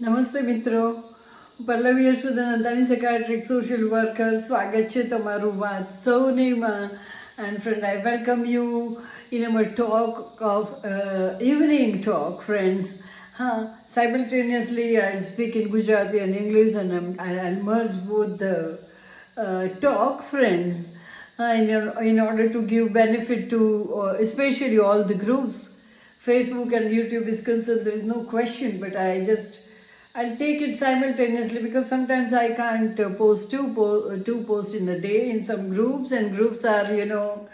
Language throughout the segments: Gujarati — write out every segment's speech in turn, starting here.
નમસ્તે મિત્રો Pallavi Yashodan Antani secretary social worker સ્વાગત છે તમારું વાત સૌનીમાં and friend I welcome you in our talk of evening talk friends હા simultaneously I speak in Gujarati and English and I'll merge both the uh, talk friends uh, in, in order to give benefit to uh, especially all the groups Facebook and YouTube is concerned, there is no question, but I just I'll take it simultaneously because sometimes I can't uh, post two po- uh, two posts in a day in some groups, and groups are you know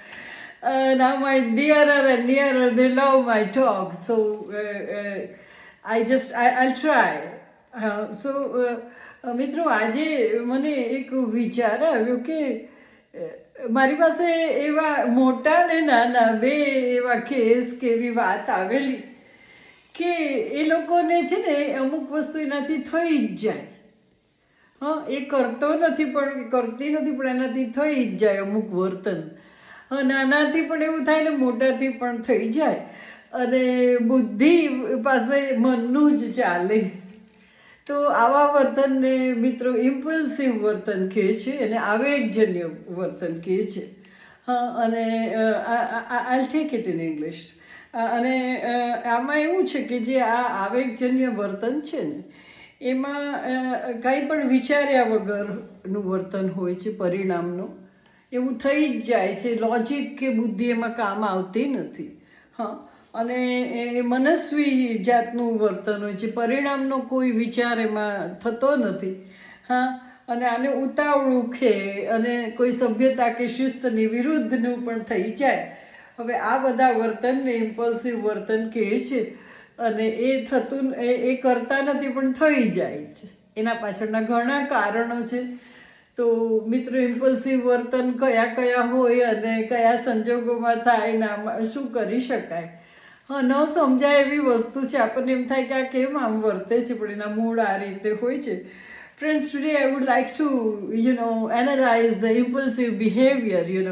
uh, now my dearer and nearer they love my talk, so uh, uh, I just I, I'll try. Uh, so uh, uh, મિત્રો આજે મને એક વિચાર આવ્યો કે અ, મારી પાસે એવા મોટા ને નાના બે એવા કેસ કે એવી વાત આવેલી કે એ લોકોને છે ને અમુક વસ્તુ એનાથી થઈ જ જાય. હા, એ કરતો નથી પણ કરતી નથી પણ એનાથી થઈ જ જાય અમુક વર્તન. નાનાથી પણ એવું થાય ને મોટાથી પણ થઈ જાય. અને બુદ્ધિ પાસે મનનું જ ચાલે. તો આવા વર્તનને મિત્રો ઇમ્પલ્સિવ વર્તન કહે છે અને આવેગજન્ય વર્તન કહે છે. હા, અને I take it in English અને આમાં એવું છે કે જે આ આવેગજન્ય વર્તન છે ને, એમાં કંઈ પણ વિચાર્યા વગરનું વર્તન હોય છે, પરિણામનું, એવું થઈ જ જાય છે લોજિક કે બુદ્ધિ એમાં કામ આવતી નથી. હા, અને એ મનસ્વી જાતનું વર્તન હોય છે, પરિણામનો કોઈ વિચાર એમાં થતો નથી. હા, અને આને ઉતાવળું ખે અને કોઈ સભ્યતા કે શિસ્તની વિરુદ્ધનું પણ થઈ જાય. હવે આ બધા વર્તનને ઇમ્પલ્સિવ વર્તન કહે છે અને એ થતું એ કરતા નથી પણ થઈ જાય છે. એના પાછળના ઘણા કારણો છે. તો મિત્રો ઇમ્પલ્સિવ વર્તન કયા કયા હોય અને કયા સંજોગોમાં થાય એના શું કરી શકાય? હા, ન સમજાય એવી વસ્તુ છે. આપણને એમ થાય કે આ કેમ આમ વર્તે છે, પણ એના મૂળ આ રીતે હોય છે. Friends today I would like to you know analyse the impulsive behaviour you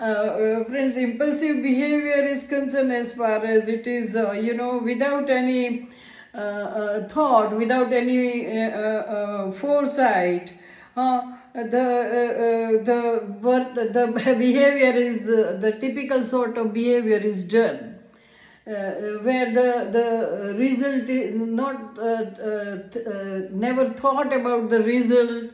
know friends impulsive behavior is concerned as far as it is uh, you know without any uh, uh, thought without any uh, uh, uh, foresight. Uh, the uh, uh, the the behavior is the the typical sort of behavior is done uh, where the the result is not uh, uh, th- uh, never thought about the result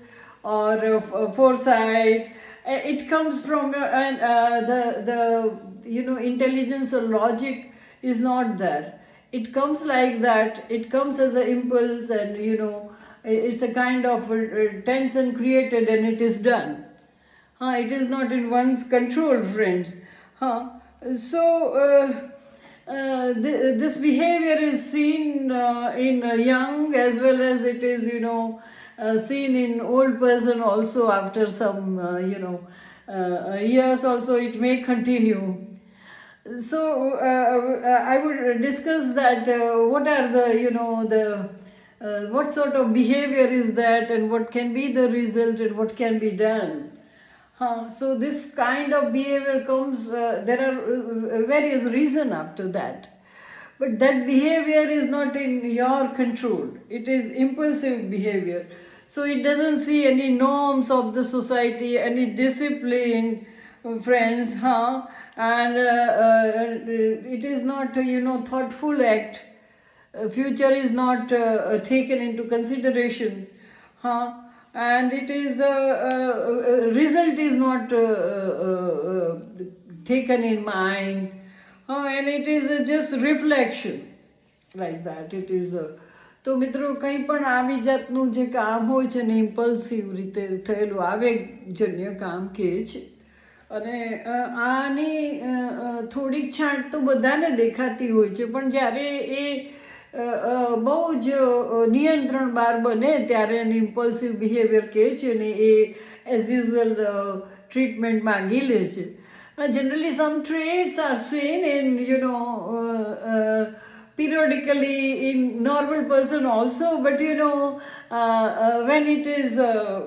or uh, foresight Uh, it comes from uh, and uh, the the you know intelligence or logic is not there. It comes like that. It comes as an impulse and you know it's a kind of uh, uh, tension created and it is done. It is not in one's control friends. Huh? so uh, uh, th- this behavior is seen uh, in uh, young as well as it is you know uh, seen in old person also after some uh, you know uh, years also it may continue. So uh, uh, i would discuss that uh, what are the you know the uh, what sort of behavior is that and what can be the result and what can be done? So this kind of behavior comes uh, there are uh, various reason after that but that behavior is not in your control. It is impulsive behavior. So it doesn't see any norms of the society any discipline uh, friends huh? And uh, uh, it is not you know thoughtful act. Uh, future is not uh, uh, taken into consideration huh? And it is uh, uh, uh, result is not uh, uh, uh, taken in mind uh, and it is reflection. Like that it is uh, તો મિત્રો કંઈ પણ આવી જાતનું જે કામ હોય છે ને ઇમ્પલ્સિવ રીતે થયેલું આવેગજન્ય કામ કહે છે. અને આની થોડીક છાંટ તો બધાને દેખાતી હોય છે પણ જ્યારે એ બહુ જ નિયંત્રણ બહાર બને ત્યારે એને ઇમ્પલ્સિવ બિહેવિયર કહે છે ને એ એઝ યુઝ્યુઅલ ટ્રીટમેન્ટ માંગી લે છે. Uh, generally some traits are seen in, you know, uh, uh, periodically in normal person also but you know uh, uh, when it is uh,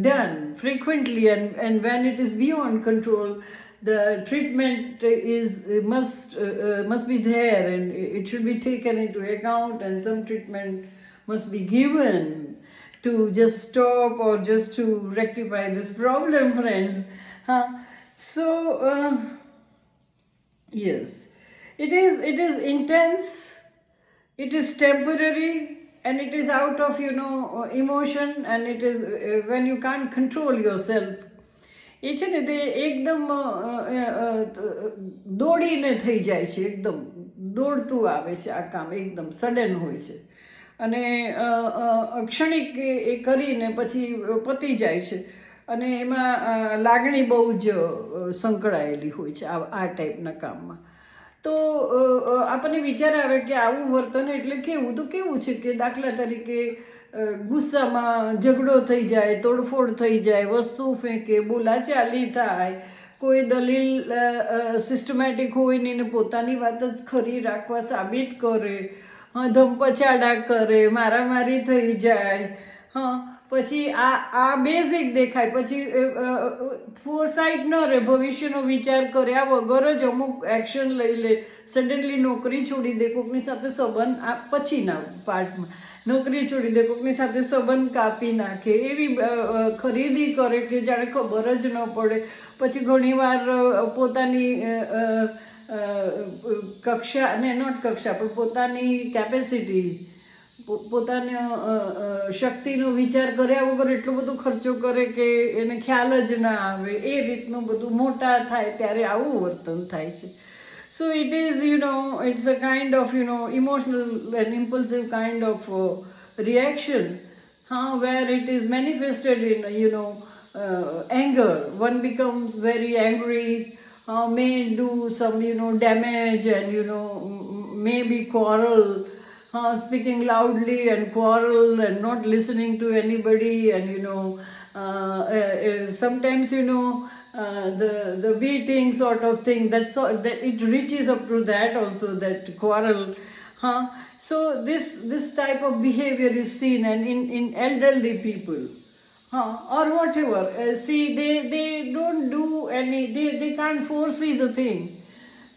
done frequently and, and when it is beyond control the treatment is must must be there and it should be taken into account and some treatment must be given to just stop or just to rectify this problem friends huh? So, uh, yes, it is. It is intense. It is temporary, and it is out of you know emotion, and it is uh, when you can't control yourself. એ છે ને તે એકદમ દોડીને થઈ જાય છે એકદમ દોડતું આવે છે આ કામ એકદમ સડન હોય છે અને ક્ષણિક એ કરીને પછી પતી જાય છે અને એમાં લાગણી બહુ જ સંકળાયેલી હોય છે આ આ ટાઈપના કામમાં. તો આપણને વિચાર આવે કે આવું વર્તન એટલે કેવું? તો કેવું છે કે દાખલા તરીકે ગુસ્સામાં ઝઘડો થઈ જાય, તોડફોડ થઈ જાય, વસ્તુ ફેંકે, બોલાચાલી થાય, કોઈ દલીલ સિસ્ટમેટિક હોય ને પોતાની વાત જ ખરી રાખવા સાબિત કરે, હં, ધમપછાડા કરે, મારામારી થઈ જાય, હા પછી આ આ બેઝિક દેખાય. પછી ફોરસાઇટ ન રહે, ભવિષ્યનો વિચાર કર્યા વગર જ અમુક એક્શન લઈ લે. સડનલી નોકરી છોડી દે, કોકની સાથે સંબંધ, આ પછીના પાર્ટમાં નોકરી છોડી દે, કોકની સાથે સંબંધ કાપી નાખે. એવી ખરીદી કરે કે જાણે ખબર જ ન પડે. પછી ઘણીવાર પોતાની કક્ષા ને નોટ કક્ષા, પણ પોતાની કેપેસિટી પોતાના શક્તિનો વિચાર કર્યા વગર એટલો બધો ખર્ચો કરે કે એને ખ્યાલ જ ના આવે એ રીતનું બધું મોટા થાય ત્યારે આવું વર્તન થાય છે so it is you know it's a kind of you know emotional and impulsive kind of uh, reaction huh, where it is manifested in you know uh, anger one becomes very angry uh, may do some you know damage and you know uh, speaking loudly and quarrel and not listening to anybody and you know uh, uh, uh, sometimes you know uh, the the beating sort of thing that sort that it reaches up to that also that quarrel huh? So this this type of behavior is seen and in in elderly people huh, or whatever. Uh, see they they don't do any they they can't foresee the thing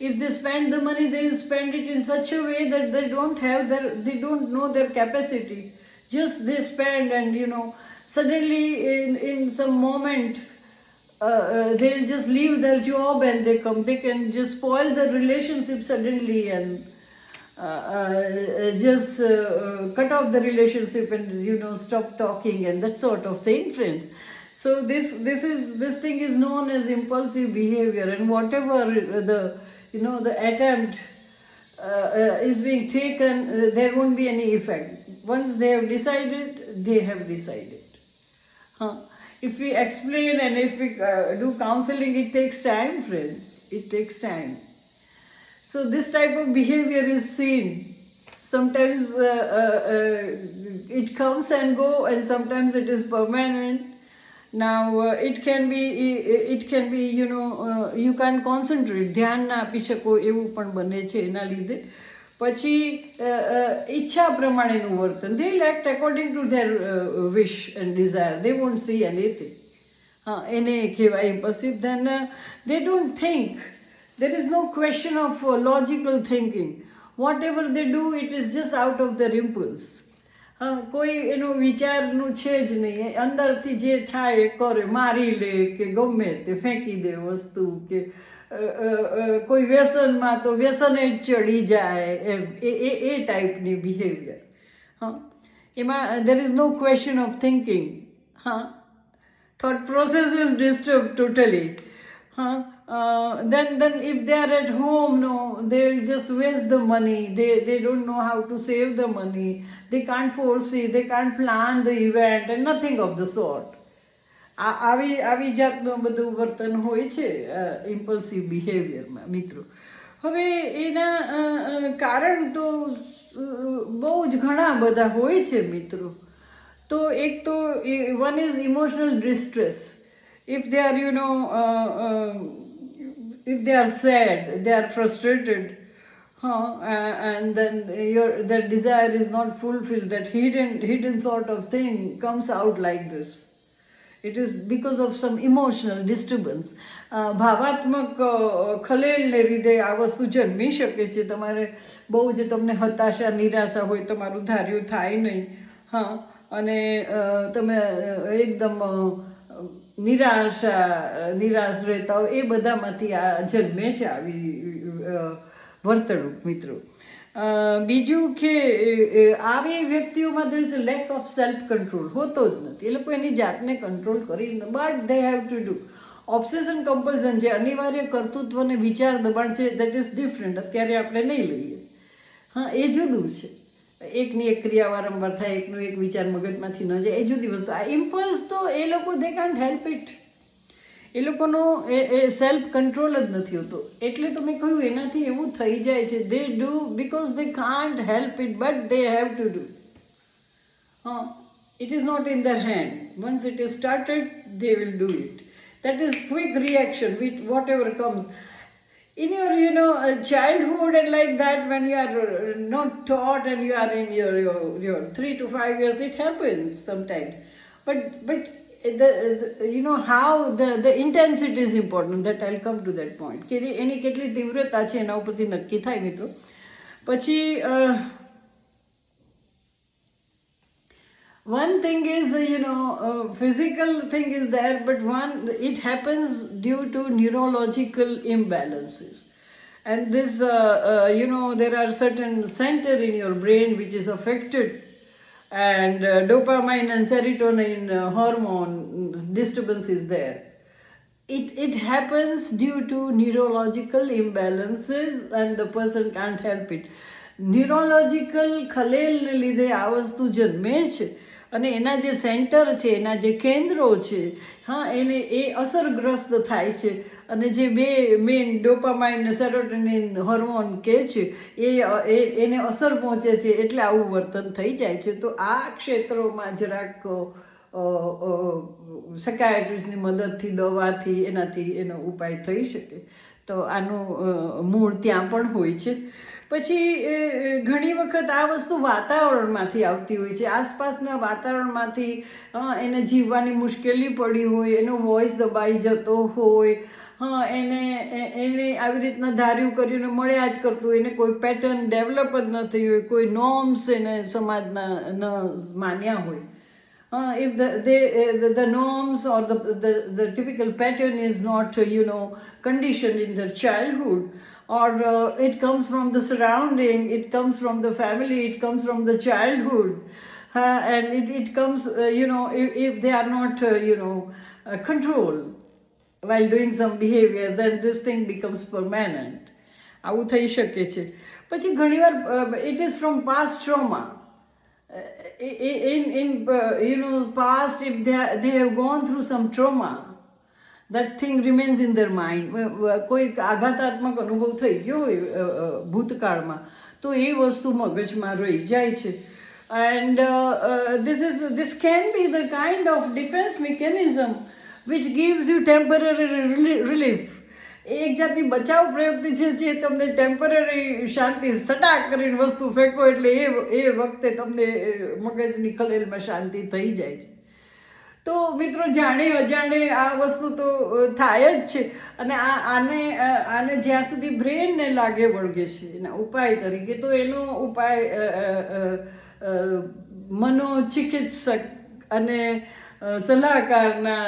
if they spend the money they spend it in such a way that they don't have their they don't know their capacity. Just they spend and you know suddenly in in some moment uh, uh, they'll just leave their job and they come they can just spoil the relationship suddenly and uh, uh, just uh, uh, cut off the relationship and you know stop talking and that sort of thing friends. So this this is this thing is known as impulsive behavior and whatever the you know the attempt uh, uh, is being taken uh, there won't be any effect once they have decided they have decided Huh. If we explain and if we uh, do counseling, it takes time, friends. It takes time. So this type of behavior is seen. Sometimes uh, uh, uh, it comes and go, and sometimes it is permanent. Now uh, it can be it can be you know uh, you can't concentrate. ધ્યાન ના આપી શકો એવું પણ બને છે એના લીધે પછી અ, અ, ઈચ્છા પ્રમાણેનું વર્તન they act according to their wish and desire they want see anything હા એને કહેવાય impulsive then they don't think there is no question of logical thinking whatever they do it is just out of their impulse હા કોઈ એનું વિચારનું છે જ નહીં. અંદરથી જે થાય એ કરે. મારી લે કે ગમે તે ફેંકી દે વસ્તુ કે કોઈ વ્યસનમાં તો વ્યસને જ ચડી જાય એમ. એ એ એ ટાઈપની બિહેવિયર હા. એમાં there is no question of thinking હા. Thought process is disturb totally Huh? Uh, then, then if they are at home, no, they'll just waste the money. They, they don't know how to save the money. They can't foresee. They can't plan the event and nothing of the sort. આવી આવી જાતનું બધું વર્તન હોય છે ઇમ્પલ્સિવ બિહેવિયરમાં મિત્રો હવે એના કારણ તો બહુ જ ઘણા બધા હોય છે મિત્રો તો એક તો one is emotional distress if they are you know if they are sad, they are frustrated, huh, uh, and then your their desire is not fulfilled, that hidden hidden sort of thing comes out like this. It is because of some emotional disturbance. અ, ભાવાત્મક અ, ખલેલને લીધે આ વસ્તુ જન્મી શકે છે તમારે બહુ જ તમને હતાશા નિરાશા હોય તમારું ધાર્યું થાય નહીં હા અને અ, તમે અ, એકદમ અ, નિરાશા નિરાશ રહેતા હોય, એ બધામાંથી આ જન્મે છે આવી વર્તણૂક મિત્રો. બીજું કે આવી વ્યક્તિઓમાં there is lack of self control હોતો જ નથી. એ લોકો એની જાતને કંટ્રોલ કરી but they have to do obsession compulsion જે અનિવાર્ય કર્તૃત્વ અને વિચાર દબાણ છે દેટ ઇઝ ડિફરન્ટ અત્યારે આપણે નહીં લઈએ. હા, એ જુદું છે. એકની એક ક્રિયા વારંવાર થાય, એકનો એક વિચાર મગજમાંથી ન જાય. એ જુદી વસ્તુ. આ ઇમ્પલ્સ તો એ લોકો દે કાન્ટ હેલ્પ ઇટ એ લોકોનો એ એ સેલ્ફ કંટ્રોલ જ નથી હોતો. એટલે તો મેં કહ્યું, એનાથી એવું થઈ જાય છે they do because they can't help it but they have to do હા it is not in their hand once it is started they will will it that is quick reaction with whatever comes. In your, you know, uh, childhood and like that, when you are uh, not taught and you are in your, your, your three to five years, it happens sometimes. But, but the, the you know how the the intensity is important that i'll come to that point કે એની કેટલી તીવ્રતા છે એના ઉપરથી નક્કી થાય મિત્રો પછી one thing is uh, you know uh, physical thing is there but one it happens due to neurological imbalances and this uh, uh, you know there are certain center in your brain which is affected and uh, dopamine and serotonin uh, hormone disturbance is there it it happens due to neurological imbalances and the person can't help it neurological ખલેલને લીધે આ વસ્તુ જન્મે છે અને એના જે સેન્ટર છે, એના જે કેન્દ્રો છે, હા, એને એ અસરગ્રસ્ત થાય છે. અને જે બે મેન ડોપામાઇન સેરોટોનિન હોર્મોન કે છે, એ એને અસર પહોંચે છે એટલે આવું વર્તન થઈ જાય છે. તો આ ક્ષેત્રોમાં જરાક સકાયટ્રિસ્ટની મદદથી, દવાથી, એનાથી એનો ઉપાય થઈ શકે. તો આનું મૂળ ત્યાં પણ હોય છે. પછી ઘણી વખત આ વસ્તુ વાતાવરણમાંથી આવતી હોય છે. આસપાસના વાતાવરણમાંથી એને જીવવાની મુશ્કેલી પડી હોય એનો વોઇસ દબાઈ જતો હોય હા એને એને આવી રીતના ધાર્યું કર્યું ને મળ્યા જ કરતું એને કોઈ પેટર્ન ડેવલપ જ ન થઈ હોય કોઈ નોર્મ્સ એને સમાજના ન માન્યા હોય. Uh, if the, they, uh, the the norms or the, the the typical pattern is not uh, you know or uh, it comes from the surrounding it comes from the family it comes from the childhood uh, and it, it comes uh, you know if, if they are not uh, you know uh, controlled while doing some behavior then this thing becomes permanent આવું થઈ શકે છે પછી ઘણીવાર it is from past trauma in in uh, you know past if they are, they have gone that thing remains in their mind કોઈ આઘાતાત્મક અનુભવ થઈ ગયો હોય ભૂતકાળમાં તો એ વસ્તુ મગજમાં રહી જાય છે uh, uh, this is this can be the kind of defense mechanism which gives you temporary એ એક જાતની બચાવ પ્રયુક્તિ છે જે તમને ટેમ્પરરી શાંતિ સટાક કરીને વસ્તુ ફેંકો એટલે એ એ વખતે તમને મગજની ખલેલમાં શાંતિ થઈ જાય છે તો મિત્રો જાણે અજાણે આ વસ્તુ તો થાય જ છે. અને આ, આને આને જ્યાં સુધી બ્રેનને લાગે વળગે છે, એના ઉપાય તરીકે તો એનો ઉપાય મનોચિકિત્સક અને સલાહકારના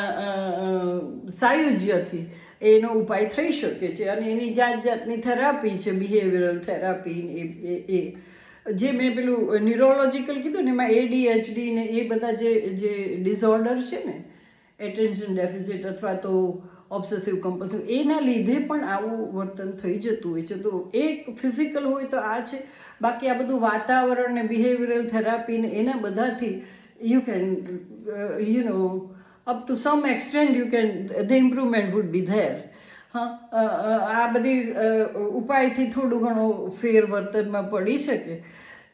સાયુજ્યથી એનો ઉપાય થઈ શકે છે. અને એની જાત જાતની થેરાપી છે, બિહેવિયરલ થેરાપી એ- એ. જે મેં પેલું ન્યુરોલોજીકલ કીધું ને, એમાં એડીએચડી ને એ બધા જે જે ડિસઓર્ડર છે ને એટેન્શન ડેફિસિટ અથવા તો ઓબ્સેસિવ કમ્પલ્સિવ એના લીધે પણ આવું વર્તન થઈ જતું હોય છે. તો એક ફિઝિકલ હોય તો આ છે. બાકી આ બધું વાતાવરણ ને બિહેવિયરલ થેરાપી ને એના બધાથી you can you know up to some extent you can the improvement would be there આ બધી ઉપાયથી થોડું ઘણું ફેર વર્તનમાં પડી શકે.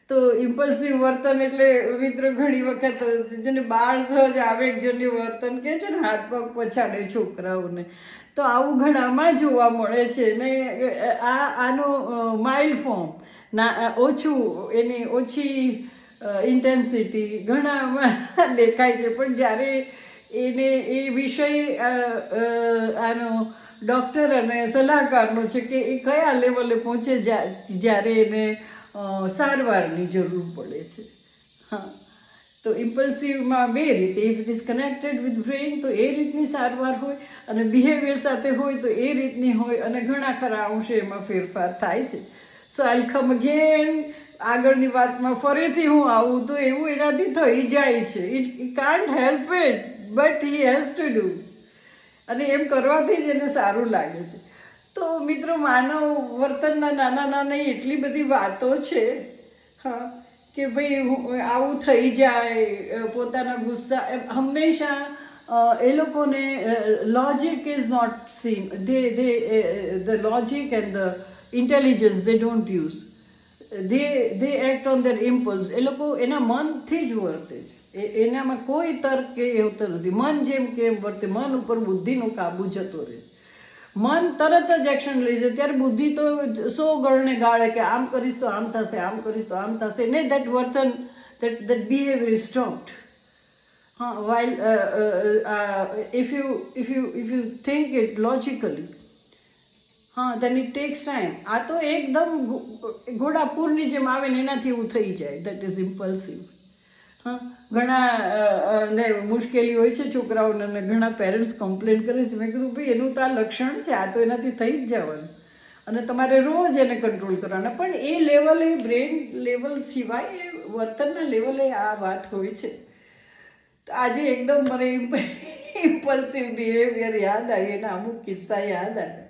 તો ઇમ્પલ્સિવ વર્તન એટલે મિત્ર ઘણી વખત જેને બાળ સહજ આવેગજન્ય વર્તન કહે છે ને, હાથ પગ પછાડે છોકરાઓને. તો આવું ઘણામાં જોવા મળે છે. ને આ, આનો માઇલ્ડ ફોર્મ ના ઓછું, એની ઓછી ઇન્ટેન્સિટી ઘણામાં દેખાય છે. પણ જ્યારે એને એ વિષય આનો ડૉક્ટર અને સલાહકારનો છે કે એ કયા લેવલે પહોંચે જ્યા- જ્યારે એને સારવારની જરૂર પડે છે. હા. તો ઇમ્પલ્સિવમાં બે રીતે if it is connected with brain તો એ રીતની સારવાર હોય અને બિહેવિયર સાથે હોય તો એ રીતની હોય અને ઘણા ખરા અંશે એમાં ફેરફાર થાય છે. સો આઈ કમ અગેન આગળની વાતમાં ફરીથી હું આવું તો એવું એનાથી થઈ જાય છે. It can't help it but he has to do અને એમ કરવાથી જ એને સારું લાગે છે. તો મિત્રો, માનવ વર્તનના નાના નાના એટલી બધી વાતો છે, હા, કે ભાઈ આવું થઈ જાય પોતાના ગુસ્સા હંમેશા એ લોકોને logic is not seen they they the logic and the intelligence they don't use they they act on their impulse એ લોકો એના મનથી જ વર્તે છે. એનામાં કોઈ તર્ક કે એ હોતો નથી. મન જેમ કે એમ વર્તે. મન ઉપર બુદ્ધિનો કાબુ જતો રહે છે. મન તરત જ એક્શન લઈ જાય ત્યારે બુદ્ધિ તો સો ગણને ગાળે કે આમ કરીશ તો આમ થશે, આમ કરીશ તો આમ થશે. ને દેટ વર્તન that that behaviour is stopped હા while if you if you if you think it logically હા ધેન ઇટ ટેક્સ ટાઈમ આ તો એકદમ ઘો- ઘોડા પૂરની જેમ આવે ને એનાથી એવું થઈ જાય. દેટ ઇઝ ઇમ્પલ્સિવ હા ઘણા ને મુશ્કેલી હોય છે છોકરાઓને અને ઘણા પેરેન્ટ્સ કમ્પ્લેન કરે છે. મેં કીધું ભાઈ એનું તો આ લક્ષણ છે આ તો એનાથી થઈ જ જવાનું. અને તમારે રોજ એને કંટ્રોલ કરવાના. પણ એ લેવલે બ્રેન લેવલ સિવાય એ વર્તનના લેવલે આ વાત હોય છે. આજે એકદમ મને ઇમ્પલ્સિવ બિહેવિયર યાદ આવી એના અમુક કિસ્સા યાદ આવ્યા અ,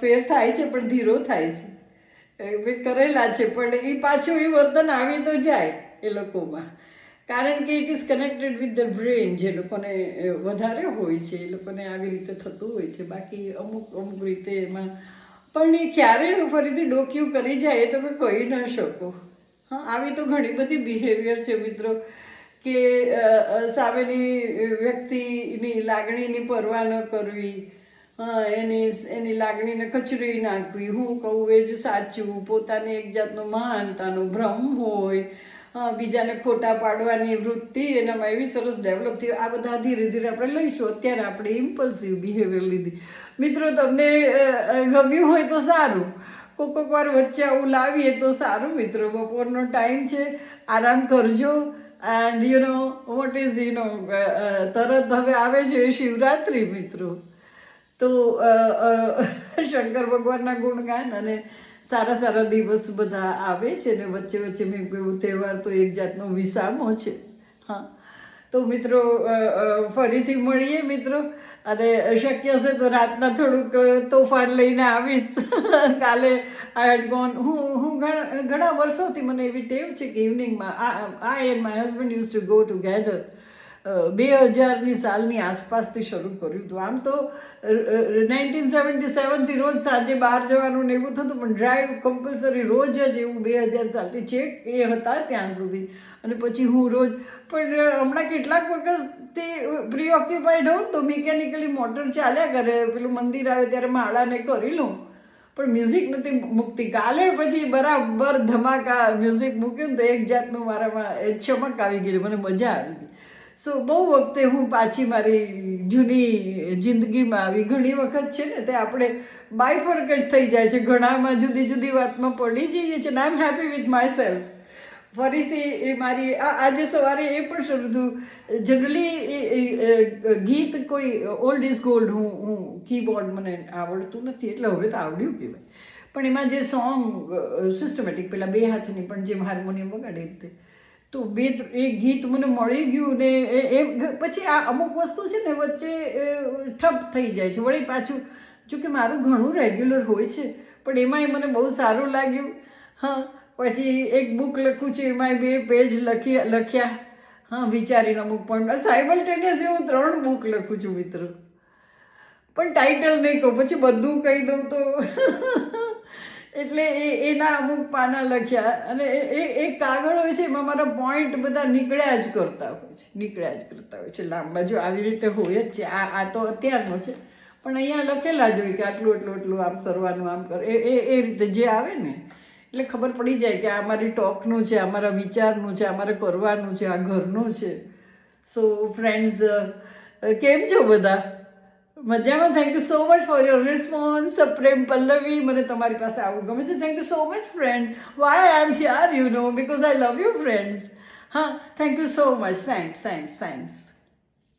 ફેર થાય છે, પણ ધીરો થાય છે. એ કરેલા છે, પણ એ પાછું એ વર્તન આવી તો જાય એ લોકોમાં. કારણ કે it is connected with the brain જે લોકોને વધારે હોય છે, એ લોકોને આવી રીતે થતું હોય છે. બાકી અમુક અમુક રીતે એમાં પણ એ ક્યારે ફરીથી ડોક્યું કરી જાય એ તમે કહી ન શકો. હા, આવી તો ઘણી બધી બિહેવિયર છે, મિત્રો, કે સામેની વ્યક્તિની લાગણીની પરવા ન કરવી એની એની લાગણીને કચરી નાખવી. હું કહું, એ જ સાચું. પોતાને એક જાતનો મહાનતાનો ભ્રમ હોય બીજાને ખોટા પાડવાની વૃત્તિ, એનામાં એવી સરસ ડેવલપ થઈ આ બધા ધીરે ધીરે આપણે લઈશું. અત્યારે આપણે ઇમ્પલ્સિવ બિહેવિયર લીધી. મિત્રો, તમને ગમ્યું હોય તો સારું. કોક વાર વચ્ચે આવું લાવીએ તો સારું. મિત્રો, બપોરનો ટાઈમ છે. આરામ કરજો. And you know what is you know તરત હવે આવે છે શિવરાત્રિ, મિત્રો. તો શંકર ભગવાનના ગુણગાન અને સારા સારા દિવસ બધા આવે છે ને વચ્ચે વચ્ચે મેં કહ્યું તહેવાર તો એક જાતનો વિસામો છે. હા. તો મિત્રો ફરીથી મળીએ મિત્રો. અને શક્ય હશે તો રાતના થોડુંક તોફાન લઈને આવીશ. કાલે આઈ હેડ ગોન હું હું ઘણા ઘણા વર્ષોથી મને એવી ટેવ છે કે ઇવનિંગમાં આ and my husband use to go together બે હજારની સાલની આસપાસથી શરૂ કર્યું હતું. આમ તો નાઇન્ટીન સેવન્ટી સેવનથી રોજ સાંજે બહાર જવાનું ને એવું થતું, પણ ડ્રાઈવ કમ્પલસરી રોજ જ એવું બે હજાર સાલથી ચેક એ હતા ત્યાં સુધી. અને પછી હું રોજ, પણ હમણાં કેટલાક વખત તે પ્રીઓક્યુપાઈડ હોઉં તો મિકેનિકલી મોટર ચાલ્યા કરે. પેલું મંદિર આવે ત્યારે માળાને કરી લઉં. પણ મ્યુઝિક નથી મૂકતી. કાલે પછી બરાબર ધમાકા મ્યુઝિક મૂક્યું ને તો એક જાતનું મારામાં ચમક આવી ગઈ મને મજા આવી ગઈ. સો બહુ વખતે હું પાછી મારી જૂની જિંદગીમાં આવી ઘણી વખત છે ને તે આપણે બાયફર્કેટ થઈ જાય છે. ઘણામાં જુદી જુદી વાતમાં પડી જઈએ છીએ I am happy with myself ફરીથી એ મારી આજે સવારે એ પણ શરૂ થયું. જનરલી ગીત કોઈ ઓલ્ડ ઇઝ ગોલ્ડ હું હું કીબોર્ડ મને આવડતું નથી. એટલે હવે તો આવડ્યું કહેવાય. પણ એમાં જે સોંગ સિસ્ટમેટિક પેલા બે હાથની પણ જેમ હાર્મોનિયમ વગાડે એ રીતે તો બે એ ગીત મને મળી ગયું ને એ પછી આ અમુક વસ્તુ છે ને વચ્ચે ઠપ થઈ જાય છે. વળી પાછું, જોકે મારું ઘણું રેગ્યુલર હોય છે, પણ એમાંય મને બહુ સારું લાગ્યું. હા, પછી એક બુક લખું છું, એમાંય બે પેજ લખી, લખ્યા. હા, વિચારીને અમુક પણ સાયમલ્ટેનિયસલી હું ત્રણ બુક લખું છું મિત્રો. પણ ટાઇટલ નહીં કહું, પછી બધું કહી દઉં તો એટલે એ એના અમુક પાના લખ્યા અને એ એ કાગળ હોય છે એમાં મારા પોઈન્ટ બધા નીકળ્યા જ કરતા હોય છે, નીકળ્યા જ કરતા હોય છે. લાંબા જો આવી રીતે હોય જ છે. આ આ તો અત્યારનો છે. પણ અહીંયા લખેલા જ હોય કે આટલું, એટલું એટલું આમ કરવાનું, આમ કર, એ એ એ રીતે જે આવે ને, એટલે ખબર પડી જાય કે આ મારી ટોકનું છે અમારા વિચારનું છે અમારે કરવાનું છે, આ ઘરનું છે. સો ફ્રેન્ડ્સ કેમ છો બધા? મજામાં? Thank you so much for your response પ્રેમ પલ્લવી મને તમારી પાસે આવું ગમે છે. Thank you so much friend why I am here you know because I love you friends હા thank you so much thanks thanks thanks